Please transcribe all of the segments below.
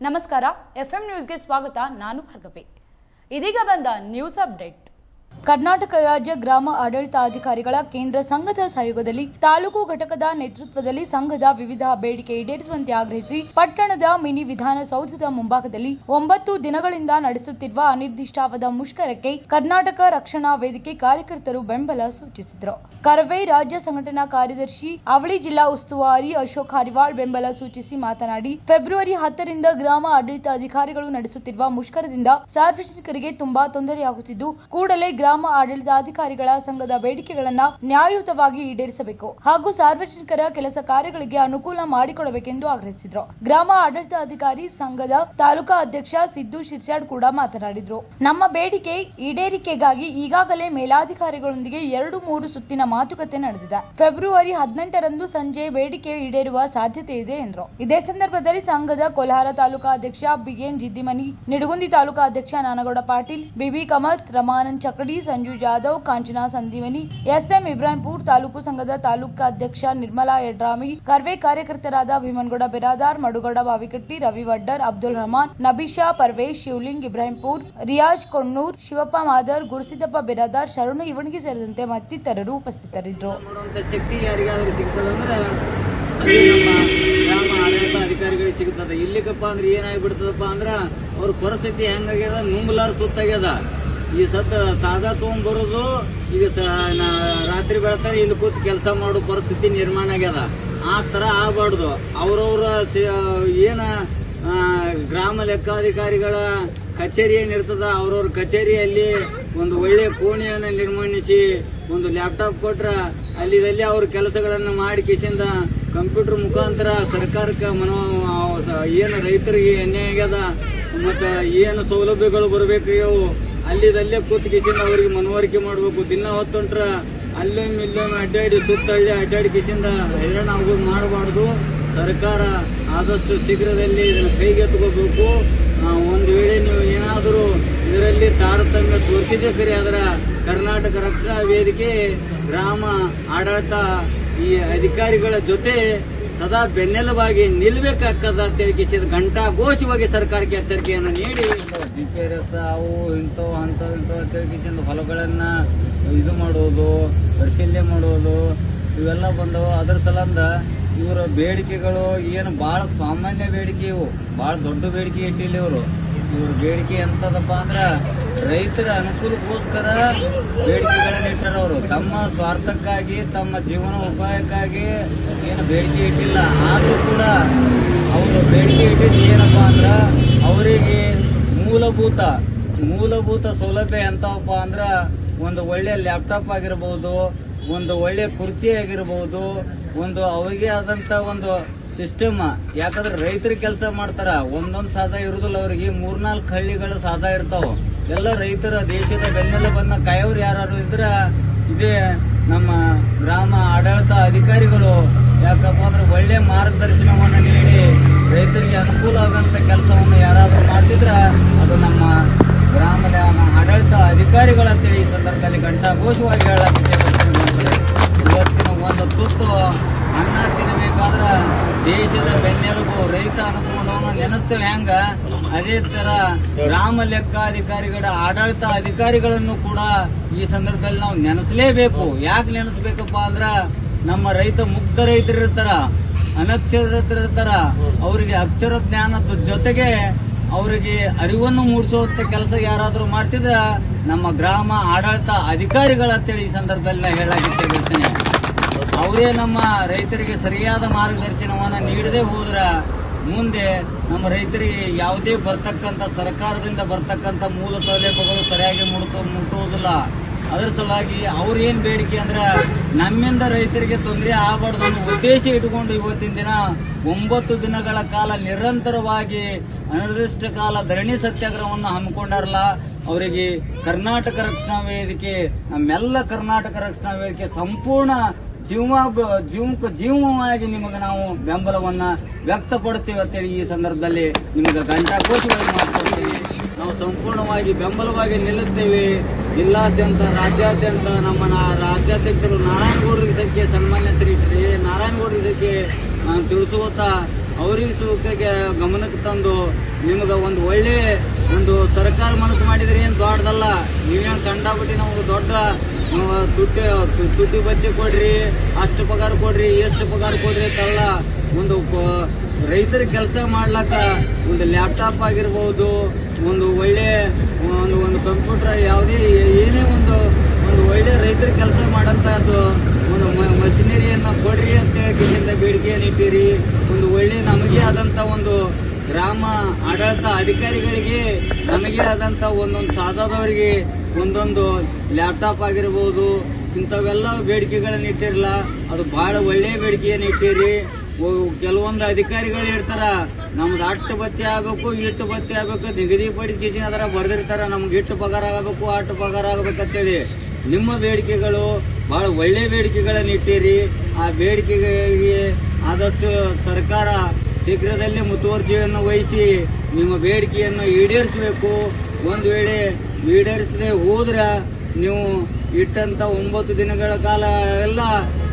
ನಮಸ್ಕಾರ ಎಫ್ಎಂ ನ್ಯೂಸ್ಗೆ ಸ್ವಾಗತ. ನಾನು ಭಾರ್ಗವಿ ಇದೀಗ ಬಂದ ನ್ಯೂಸ್ ಅಪ್ಡೇಟ್ ಕರ್ನಾಟಕ ರಾಜ್ಯ ಗ್ರಾಮ ಆಡಳಿತಾಧಿಕಾರಿಗಳ ಕೇಂದ್ರ ಸಂಘದ ಸಹಯೋಗದಲ್ಲಿ ತಾಲೂಕು ಘಟಕದ ನೇತೃತ್ವದಲ್ಲಿ ಸಂಘದ ವಿವಿಧ ಬೇಡಿಕೆ ಈಡೇರಿಸುವಂತೆ ಆಗ್ರಹಿಸಿ ಪಟ್ಟಣದ ಮಿನಿ ವಿಧಾನಸೌಧದ ಮುಂಭಾಗದಲ್ಲಿ ಒಂಬತ್ತು ದಿನಗಳಿಂದ ನಡೆಸುತ್ತಿರುವ ಅನಿರ್ದಿಷ್ಟಾವಧ ಮುಷ್ಕರಕ್ಕೆ ಕರ್ನಾಟಕ ರಕ್ಷಣಾ ವೇದಿಕೆ ಕಾರ್ಯಕರ್ತರು ಬೆಂಬಲ ಸೂಚಿಸಿದರು. ಕರವೇ ರಾಜ್ಯ ಸಂಘಟನಾ ಕಾರ್ಯದರ್ಶಿ ಅವಳಿ ಜಿಲ್ಲಾ ಉಸ್ತುವಾರಿ ಅಶೋಕ್ ಹರಿವಾಳ್ ಬೆಂಬಲ ಸೂಚಿಸಿ ಮಾತನಾಡಿ, ಫೆಬ್ರವರಿ ಹತ್ತರಿಂದ ಗ್ರಾಮ ಆಡಳಿತಾಧಿಕಾರಿಗಳು ನಡೆಸುತ್ತಿರುವ ಮುಷ್ಕರದಿಂದ ಸಾರ್ವಜನಿಕರಿಗೆ ತುಂಬಾ ತೊಂದರೆಯಾಗುತ್ತಿದ್ದು, ಕೂಡಲೇ ಗ್ರಾಮ ಆಡಳಿತಾಧಿಕಾರಿಗಳ ಸಂಘದ ಬೇಡಿಕೆಗಳನ್ನ ನ್ಯಾಯಯುತವಾಗಿ ಈಡೇರಿಸಬೇಕು ಹಾಗೂ ಸಾರ್ವಜನಿಕರ ಕೆಲಸ ಕಾರ್ಯಗಳಿಗೆ ಅನುಕೂಲ ಮಾಡಿಕೊಡಬೇಕೆಂದು ಆಗ್ರಹಿಸಿದರು. ಗ್ರಾಮ ಆಡಳಿತಾಧಿಕಾರಿ ಸಂಘದ ತಾಲೂಕಾ ಅಧ್ಯಕ್ಷ ಸಿದ್ದು ಶಿರ್ಷಾಡ್ ಕೂಡ ಮಾತನಾಡಿದ್ರು. ನಮ್ಮ ಬೇಡಿಕೆ ಈಡೇರಿಕೆಗಾಗಿ ಈಗಾಗಲೇ ಮೇಲಾಧಿಕಾರಿಗಳೊಂದಿಗೆ ಎರಡು ಮೂರು ಸುತ್ತಿನ ಮಾತುಕತೆ ನಡೆದಿದೆ. ಫೆಬ್ರವರಿ ಹದಿನೆಂಟರಂದು ಸಂಜೆ ಬೇಡಿಕೆ ಈಡೇರುವ ಸಾಧ್ಯತೆ ಇದೆ ಎಂದರು. ಇದೇ ಸಂದರ್ಭದಲ್ಲಿ ಸಂಘದ ಕೋಲಾರ ತಾಲೂಕಾ ಅಧ್ಯಕ್ಷ ಬಿಎನ್ ಜಿದ್ದಿಮನಿ, ನಿಡಗುಂದಿ ತಾಲೂಕಾ ಅಧ್ಯಕ್ಷ Nanagouda Patil, B B Kamat Ramanand Chakadi Sanju Jadhav, Kanchana Sandeevani, S M Ibrahimpur, taluk ಸಂಘದ ತಾಲೂಕು ಅಧ್ಯಕ್ಷ ನಿರ್ಮಲಾ ಯಡ್ರಾಮಿ ಕರ್ವೆ ಕಾರ್ಯಕರ್ತರಾದ ಭೀಮನ್ಗೌಡ ಬಿರಾದಾರ್, ಮಡುಗೌಡ ಬಾವಿಕಟ್ಟಿ, ರವಿ ವಡ್ಡರ್, ಅಬ್ದುಲ್ ರಹಮಾನ್, ನಬಿಶಾ ಪರ್ವೇಶ್, ಶಿವಲಿಂಗ್ ಇಬ್ರಾಹಿಂಪುರ್, ರಿಯಾಜ್ ಕೊಣ್ಣೂರ್, ಶಿವಪ್ಪ ಮಾದರ್, ಗುರುಸಿದ್ದಪ್ಪ ಬಿರಾದಾರ್, ಶರಣು ಇವಣಿಗೆ ಸೇರಿದಂತೆ ಮತ್ತಿತರರು ಉಪಸ್ಥಿತರಿದ್ದರು. ಅಧಿಕಾರಿಗಳಿಗೆ ಸಿಗುತ್ತದೆ ಇಲ್ಲಿಗಪ್ಪ ಅಂದ್ರೆ ಏನಾಗ್ಬಿಡ್ತದಪ್ಪ ಅಂದ್ರ ಅವ್ರ ಪರಿಸ್ಥಿತಿ ಹೆಂಗಾಗ್ಯದ? ನುಂಗ್ಲಾರ ತುತ್ತಾಗ್ಯದ. ಈ ಸತ್ತ ಸಾದಾ ಬರೋದು, ಈಗ ರಾತ್ರಿ ಬೆಳತಾರೆ ಇಲ್ಲಿ ಕೂತು ಕೆಲಸ ಮಾಡೋ ಪರಿಸ್ಥಿತಿ ನಿರ್ಮಾಣ ಆಗ್ಯದ. ಆ ತರ ಆಗ್ಬಾರ್ದು. ಅವ್ರವ್ರ ಏನು ಗ್ರಾಮ ಲೆಕ್ಕಾಧಿಕಾರಿಗಳ ಕಚೇರಿ ಏನಿರ್ತದ, ಅವ್ರವ್ರ ಕಚೇರಿಯಲ್ಲಿ ಒಂದು ಒಳ್ಳೆ ಕೋಣೆಯನ್ನು ನಿರ್ಮಾಣಿಸಿ, ಒಂದು ಲ್ಯಾಪ್ಟಾಪ್ ಕೊಟ್ರ ಅಲ್ಲಿದಲ್ಲಿ ಅವ್ರ ಕೆಲಸಗಳನ್ನು ಮಾಡಿ ಕಿಸಿಂದ ಕಂಪ್ಯೂಟರ್ ಮುಖಾಂತರ ಸರ್ಕಾರಕ್ಕೆ ಮನೋ ಏನು ರೈತರಿಗೆ ಅನ್ಯಾಯ ಆಗ್ಯದ, ಮತ್ತು ಏನು ಸೌಲಭ್ಯಗಳು ಬರಬೇಕು ಅಲ್ಲಿದಲ್ಲೇ ಕೂತ್ ಕಿಶಿಂದ ಅವ್ರಿಗೆ ಮನವರಿಕೆ ಮಾಡಬೇಕು. ದಿನ ಹೊತ್ತೊಂಟ್ರ ಅಲ್ಲೊಮ್ಮೆ ಇಲ್ಲೊಮ್ಮೆ ಅಡ್ಡಾಡಿ ಸುತ್ತಳ್ಳಿ ಅಡ್ಡಾಡಿ ಕಿಶಿಂದ ಹೈರಾಣ ಆಗೋದು ಮಾಡಬಾರ್ದು. ಸರ್ಕಾರ ಆದಷ್ಟು ಶೀಘ್ರದಲ್ಲಿ ಇದನ್ನ ಕೈಗೆತ್ಕೋಬೇಕು ಒಂದು ವೇಳೆ ನೀವು ಏನಾದರೂ ಇದರಲ್ಲಿ ತಾರತಮ್ಯ ತೋರಿಸಿದೆ ಕರೆ ಅದರ ಕರ್ನಾಟಕ ರಕ್ಷಣಾ ವೇದಿಕೆ ಗ್ರಾಮ ಆಡಳಿತ ಈ ಅಧಿಕಾರಿಗಳ ಜೊತೆ ಸದಾ ಬೆನ್ನೆಲುಬಾಗಿ ನಿಲ್ಬೇಕಾಗ್ತದ ತಿರುಗಿಸಿದ ಘಂಟಾ ಘೋಷವಾಗಿ ಸರ್ಕಾರಕ್ಕೆ ಎಚ್ಚರಿಕೆಯನ್ನು ನೀಡಿ. ಜಿ ಆರ್ ಎಸ್ ಅವು ಇಂಥವು ಅಂಥವು ಇಂಥವು ತಿರುಗಿಸಿದ ಹೊಲಗಳನ್ನ ಇದು ಮಾಡೋದು, ಪರಿಶೀಲನೆ ಮಾಡೋದು, ಇವೆಲ್ಲ ಬಂದವು. ಅದರ ಸಲಂದ ಇವರ ಬೇಡಿಕೆಗಳು ಏನು ಬಹಳ ಸಾಮಾನ್ಯ ಬೇಡಿಕೆ ಇವು. ಬಹಳ ದೊಡ್ಡ ಬೇಡಿಕೆ ಇಟ್ಟಿಲ್ಲ ಇವರು. ಇವ್ರ ಬೇಡಿಕೆ ಎಂತದಪ್ಪ ಅಂದ್ರ ರೈತರ ಅನುಕೂಲಕ್ಕೋಸ್ಕರ ಬೇಡಿಕೆಗಳನ್ನ ಇಟ್ಟರ ತಮ್ಮ ಸ್ವಾರ್ಥಕ್ಕಾಗಿ, ತಮ್ಮ ಜೀವನ ಉಪಾಯಕ್ಕಾಗಿ ಏನು ಬೇಡಿಕೆ ಇಟ್ಟಿಲ್ಲ. ಆದರೂ ಕೂಡ ಅವರು ಬೇಡಿಕೆ ಇಟ್ಟಿದ್ದು ಏನಪ್ಪ ಅಂದ್ರೆ ಅವರಿಗೆ ಮೂಲಭೂತ ಮೂಲಭೂತ ಸೌಲಭ್ಯ ಎಂತವಪ್ಪ ಅಂದ್ರೆ ಒಂದು ಒಳ್ಳೆ ಲ್ಯಾಪ್ಟಾಪ್ ಆಗಿರ್ಬೋದು, ಒಂದು ಒಳ್ಳೆ ಕುರ್ಚಿ ಆಗಿರ್ಬೋದು, ಒಂದು ಅವರಿಗೆ ಆದಂತ ಒಂದು ಸಿಸ್ಟಮ್ ಯಾಕಂದ್ರೆ ರೈತರು ಕೆಲಸ ಮಾಡ್ತಾರ, ಒಂದೊಂದು ಸಾಧ ಇರುದಿಲ್ಲ ಅವರಿಗೆ. ಮೂರ್ನಾಲ್ಕು ಹಳ್ಳಿಗಳ ಸಾಧ ಇರ್ತಾವ. ಎಲ್ಲ ರೈತರ ದೇಶದ ಬೆನ್ನೆಲುಬನ್ನ ಕಾಯೋರು ಯಾರು ಇದ್ರ ಇದೇ ನಮ್ಮ ಗ್ರಾಮ ಆಡಳಿತ ಅಧಿಕಾರಿಗಳು ಯಾಕಪ್ಪ ಅಂದ್ರೆ ಒಳ್ಳೆ ಮಾರ್ಗದರ್ಶನವನ್ನು ನೀಡಿ ರೈತರಿಗೆ ಅನುಕೂಲ ಆಗುವಂತ ಕೆಲಸವನ್ನು ಯಾರಾದರೂ ಮಾಡ್ತಿದ್ರೆ ಅದು ನಮ್ಮ ಗ್ರಾಮದ ಆಡಳಿತ ಅಧಿಕಾರಿಗಳಂತೇಳಿ ಈ ಸಂದರ್ಭದಲ್ಲಿ ಘಂಟಾಘೋಷವಾಗಿ ಬಂಧುಗಳೇ. ಇವತ್ತಿನ ಒಂದು ತುತ್ತು ಅನ್ನ ತಿನ್ನಬೇಕಾದ್ರೆ ದೇಶದ ಬೆನ್ನೆಲುಬು, ರೈತ ಅನುಕೂಲವನ್ನು ನೆನೆಸ್ತೇವೆ ಹೆಂಗ ಅದೇ ತರ ಗ್ರಾಮ ಲೆಕ್ಕಾಧಿಕಾರಿಗಳ, ಆಡಳಿತ ಅಧಿಕಾರಿಗಳನ್ನು ಕೂಡ ಈ ಸಂದರ್ಭದಲ್ಲಿ ನಾವು ನೆನೆಸಲೇಬೇಕು. ಯಾಕೆ ನೆನೆಸ್ಬೇಕಪ್ಪ ಅಂದ್ರ ನಮ್ಮ ರೈತ ಮುಕ್ತ ರೈತರಿರ್ತಾರ ಅನಕ್ಷರತರಿರ್ತಾರ ಅವರಿಗೆ ಅಕ್ಷರ ಜ್ಞಾನದ ಜೊತೆಗೆ ಅವರಿಗೆ ಅರಿವನ್ನು ಮೂಡಿಸುವಂತ ಕೆಲಸ ಯಾರಾದರೂ ಮಾಡ್ತಿದ್ರ ನಮ್ಮ ಗ್ರಾಮ ಆಡಳಿತ ಅಧಿಕಾರಿಗಳಂತೇಳಿ ಈ ಸಂದರ್ಭದಲ್ಲಿ ನಾ ಹೇಳಕ್ಕೆ ಅವರೇ ನಮ್ಮ ರೈತರಿಗೆ ಸರಿಯಾದ ಮಾರ್ಗದರ್ಶನವನ್ನು ನೀಡದೆ ಹೋದ್ರ ಮುಂದೆ ನಮ್ಮ ರೈತರಿಗೆ ಯಾವುದೇ ಬರ್ತಕ್ಕಂಥ ಸರ್ಕಾರದಿಂದ ಬರ್ತಕ್ಕಂಥ ಮೂಲ ಸೌಲಭ್ಯಗಳು ಸರಿಯಾಗಿ ಮುಟ್ಟುವುದಿಲ್ಲ. ಅದರ ಸಲುವಾಗಿ ಅವ್ರ ಏನ್ ಬೇಡಿಕೆ ಅಂದ್ರೆ ನಮ್ಮಿಂದ ರೈತರಿಗೆ ತೊಂದರೆ ಆಗಬಾರ್ದು ಅನ್ನೋ ಉದ್ದೇಶ ಇಟ್ಕೊಂಡು ಇವತ್ತಿನ ದಿನ ಒಂಬತ್ತು ದಿನಗಳ ಕಾಲ ನಿರಂತರವಾಗಿ ಅನಿರ್ದಿಷ್ಟ ಕಾಲ ಧರಣಿ ಸತ್ಯಾಗ್ರಹವನ್ನು ಹಮ್ಮಿಕೊಂಡಾರಲ್ಲ, ಅವರಿಗೆ ಕರ್ನಾಟಕ ರಕ್ಷಣಾ ವೇದಿಕೆ, ನಮ್ಮೆಲ್ಲ ಕರ್ನಾಟಕ ರಕ್ಷಣಾ ವೇದಿಕೆ ಸಂಪೂರ್ಣ ಜೀವ, ಜೀವಕ್ಕೆ ಜೀವವಾಗಿ ನಿಮಗೆ ನಾವು ಬೆಂಬಲವನ್ನ ವ್ಯಕ್ತಪಡಿಸ್ತೀವಿ ಅಂತೇಳಿ ಈ ಸಂದರ್ಭದಲ್ಲಿ ನಿಮಗೆ ಗಂಟಾಘೋಷವಾಗಿ ಮಾಡ್ಕೊಡ್ತೀವಿ ನಾವು ಸಂಪೂರ್ಣವಾಗಿ ಬೆಂಬಲವಾಗಿ ನಿಲ್ಲುತ್ತೇವೆ. ಜಿಲ್ಲಾದ್ಯಂತ, ರಾಜ್ಯಾದ್ಯಂತ ನಮ್ಮ ರಾಜ್ಯಾಧ್ಯಕ್ಷರು ನಾರಾಯಣಗೌಡರಿಗೆ ಸಂಖ್ಯೆ ಸನ್ಮಾನ್ಯ ಶ್ರೀ ಶ್ರೀ ಸಂಖ್ಯೆ ನಾನು ತಿಳಿಸುವತ್ತ ಅವರಿಗೆ ಸೂಕ್ತಕ್ಕೆ ಗಮನಕ್ಕೆ ತಂದು ನಿಮಗೆ ಒಂದು ಒಳ್ಳೆ ಒಂದು ಸರ್ಕಾರ ಮನಸ್ಸು ಮಾಡಿದ್ರೆ ಏನು ದೊಡ್ಡದಲ್ಲ. ನೀವೇನು ಕಂಡಾಬಿಟ್ಟು ನಮ್ಗೆ ದೊಡ್ಡ ದುಡ್ಡು ದುಡ್ಡು ಬತ್ತಿ ಕೊಡ್ರಿ, ಅಷ್ಟು ಪಗಾರ ಕೊಡ್ರಿ, ಎಷ್ಟು ಪಗಾರ ಕೊಡ್ರಿ ಅಂತಲ್ಲ ಒಂದು ರೈತರ ಕೆಲಸ ಮಾಡ್ಲಕ್ಕ ಒಂದು ಲ್ಯಾಪ್ಟಾಪ್ ಆಗಿರ್ಬೋದು ಒಂದು ಒಳ್ಳೆ, ಒಂದು ಒಂದು ಕಂಪ್ಯೂಟರ್ ಯಾವುದೇ, ಏನೇ ಒಂದು ಒಂದು ಒಳ್ಳೆ ರೈತರ ಕೆಲಸ ಮಾಡೋಂಥದ್ದು ಒಂದು ಮಷಿನರಿಯನ್ನ ಕೊಡ್ರಿ ಅಂತ ಕಿಶಿಂದ ಬೇಡಿಕೆಯನ್ನು ಇಟ್ಟಿರಿ ಒಂದು ಒಳ್ಳೆ ನಮಗೆ ಆದಂತ ಒಂದು ಗ್ರಾಮ ಆಡಳಿತ ಅಧಿಕಾರಿಗಳಿಗೆ ನಮಗೆ ಆದಂತ ಒಂದೊಂದು ಸಾಧಾದವರಿಗೆ ಒಂದೊಂದು ಲ್ಯಾಪ್ಟಾಪ್ ಆಗಿರ್ಬೋದು, ಇಂಥವೆಲ್ಲ ಬೇಡಿಕೆಗಳನ್ನ ಇಟ್ಟಿರಲ್ಲ, ಅದು ಬಹಳ ಒಳ್ಳೆಯ ಬೇಡಿಕೆಯನ್ನು ಇಟ್ಟಿರಿ. ಕೆಲವೊಂದು ಅಧಿಕಾರಿಗಳು ಇರ್ತಾರ ನಮ್ದು ಅಟ್ಟು ಬತ್ತಿ ಆಗ್ಬೇಕು, ಇಟ್ಟು ಬತ್ತಿ ಆಗ್ಬೇಕು ನಿಗದಿಪಡಿಸಿ ಅದರ ಬರ್ದಿರ್ತಾರ, ನಮ್ಗೆ ಇಟ್ಟು ಪಗಾರ ಆಗಬೇಕು, ಅಟ್ಟು ಪಗಾರ ಆಗ್ಬೇಕಂತೇಳಿ. ನಿಮ್ಮ ಬೇಡಿಕೆಗಳು ಬಹಳ ಒಳ್ಳೆ ಬೇಡಿಕೆಗಳನ್ನು ಇಟ್ಟಿರಿ. ಆ ಬೇಡಿಕೆಗಳಿಗೆ ಆದಷ್ಟು ಸರ್ಕಾರ ಶೀಘ್ರದಲ್ಲೇ ಮುತುವರ್ಜಿಯನ್ನು ವಹಿಸಿ ನಿಮ್ಮ ಬೇಡಿಕೆಯನ್ನು ಈಡೇರಿಸಬೇಕು. ಒಂದು ವೇಳೆ ಈಡೇರಿಸದೆ ಹೋದ್ರೆ ನೀವು ಇಟ್ಟಂತ ಒಂಬತ್ತು ದಿನಗಳ ಕಾಲ ಎಲ್ಲ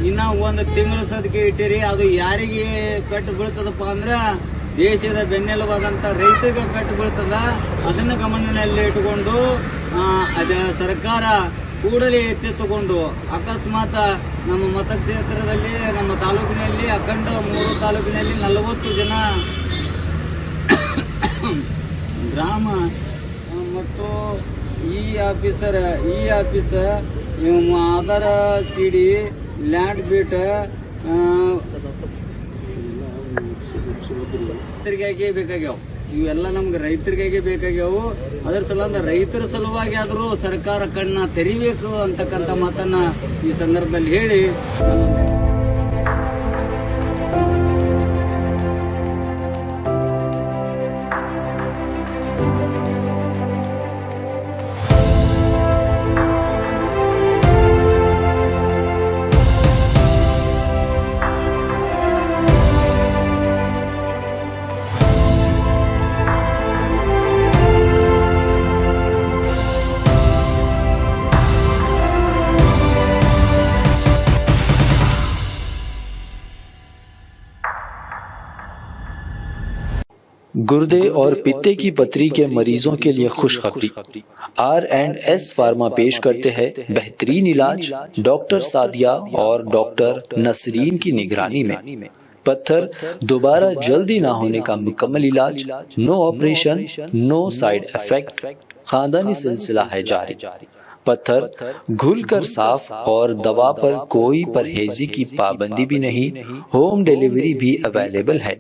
ಇನ್ನ ಒಂದು ತಿಂಗಳ ಸದಕ್ಕೆ ಇಟ್ಟಿರಿ. ಅದು ಯಾರಿಗೆ ಪೆಟ್ಟು ಬೀಳ್ತದಪ್ಪ ಅಂದ್ರ ದೇಶದ ಬೆನ್ನೆಲುಬಾದಂತ ರೈತರಿಗೆ ಪೆಟ್ಟು ಬೀಳ್ತದ? ಅದನ್ನ ಗಮನದಲ್ಲಿ ಇಟ್ಟುಕೊಂಡು ಅದೇ ಸರ್ಕಾರ ಕೂಡಲೇ ಎಚ್ಚೆತ್ತುಕೊಂಡು ಅಕಸ್ಮಾತ್ ನಮ್ಮ ಮತಕ್ಷೇತ್ರದಲ್ಲಿ, ನಮ್ಮ ತಾಲೂಕಿನಲ್ಲಿ, ಅಖಂಡ ಮೂರು ತಾಲೂಕಿನಲ್ಲಿ ನಲವತ್ತು ಜನ ಗ್ರಾಮ, ಮತ್ತು ಈ ಆಫೀಸರ್, ಈ ಆಧಾರ್ ಆಧಾರ ಸಿಡಿ ಲ್ಯಾಂಡ್ ಬೀಟ್ ರೈತರಿಗಾಗಿ ಬೇಕಾಗ್ಯಾವ. ಇವೆಲ್ಲ ನಮ್ಗೆ ರೈತರಿಗಾಗಿ ಬೇಕಾಗ್ಯಾವು. ಅದರ ಸಲುವಾಗಿ ರೈತರ ಸಲುವಾಗಿ ಆದರೂ ಸರ್ಕಾರ ಕಣ್ಣ ತೆರಿಬೇಕು ಅಂತಕ್ಕಂಥ ಮಾತನ್ನ ಈ ಸಂದರ್ಭದಲ್ಲಿ ಹೇಳಿ. گردے اور پتے کی پتری کے مریضوں کے لیے خوش خبری آر اینڈ ایس فارما پیش کرتے ہیں بہترین علاج ڈاکٹر سادیا اور ڈاکٹر نسرین کی نگرانی میں۔ پتھر دوبارہ جلدی نہ ہونے کا مکمل علاج، نو آپریشن، نو سائیڈ ایفیکٹ خاندانی سلسلہ ہے جاری۔ پتھر گھل کر صاف اور دوا پر کوئی پرہیزی کی پابندی بھی نہیں، ہوم ڈیلیوری بھی اویلیبل ہے۔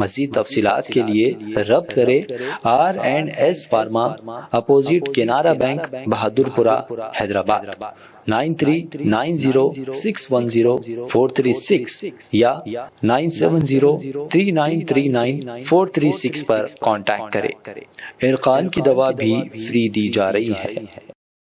मजीद तफसीलात के लिए रब्त करें R and S pharma, opposite Kinara bank, Bahadurpura, Hyderabad. Nine three nine zero six one zero four three six या nine seven zero three nine three nine four three six पर कांटेक्ट करें। इरकान की दवा भी फ्री दी जा रही है।